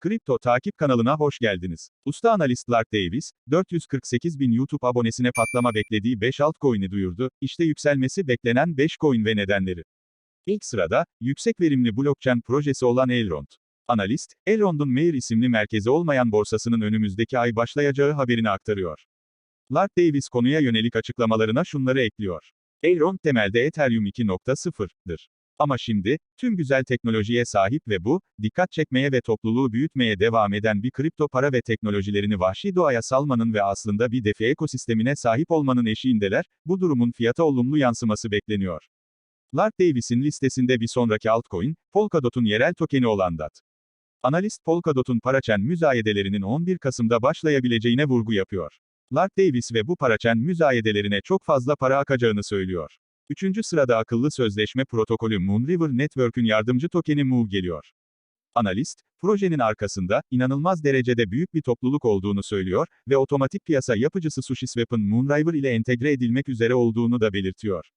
Kripto Takip kanalına hoş geldiniz. Usta analist Lark Davis, 448 bin YouTube abonesine patlama beklediği 5 altcoin'i duyurdu, işte yükselmesi beklenen 5 coin ve nedenleri. İlk sırada, yüksek verimli blockchain projesi olan Elrond. Analist, Elrond'un Mayer isimli merkezi olmayan borsasının önümüzdeki ay başlayacağı haberini aktarıyor. Lark Davis konuya yönelik açıklamalarına şunları ekliyor. Elrond temelde Ethereum 2.0'dır. Ama şimdi, tüm güzel teknolojiye sahip ve bu, dikkat çekmeye ve topluluğu büyütmeye devam eden bir kripto para ve teknolojilerini vahşi doğaya salmanın ve aslında bir defi ekosistemine sahip olmanın eşiğindeler, bu durumun fiyata olumlu yansıması bekleniyor. Lark Davis'in listesinde bir sonraki altcoin, Polkadot'un yerel tokeni olan DAT. Analist Polkadot'un paraçen müzayedelerinin 11 Kasım'da başlayabileceğine vurgu yapıyor. Lark Davis ve bu paraçen müzayedelerine çok fazla para akacağını söylüyor. Üçüncü sırada akıllı sözleşme protokolü Moonriver Network'ün yardımcı tokeni Move geliyor. Analist, projenin arkasında, inanılmaz derecede büyük bir topluluk olduğunu söylüyor ve otomatik piyasa yapıcısı SushiSwap'ın Moonriver ile entegre edilmek üzere olduğunu da belirtiyor.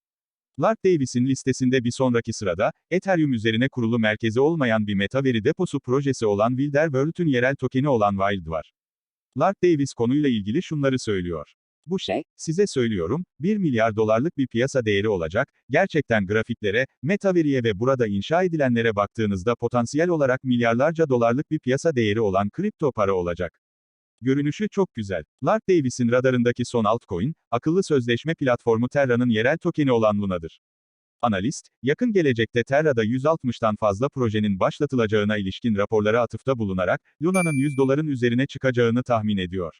Lark Davis'in listesinde bir sonraki sırada, Ethereum üzerine kurulu merkezi olmayan bir metaveri deposu projesi olan Wilder World'ün yerel tokeni olan Wild var. Lark Davis konuyla ilgili şunları söylüyor. Bu şey, size söylüyorum, 1 milyar dolarlık bir piyasa değeri olacak, gerçekten grafiklere, metaveriye ve burada inşa edilenlere baktığınızda potansiyel olarak milyarlarca dolarlık bir piyasa değeri olan kripto para olacak. Görünüşü çok güzel. Lark Davis'in radarındaki son altcoin, akıllı sözleşme platformu Terra'nın yerel tokeni olan Luna'dır. Analist, yakın gelecekte Terra'da 160'tan fazla projenin başlatılacağına ilişkin raporlara atıfta bulunarak, Luna'nın 100 doların üzerine çıkacağını tahmin ediyor.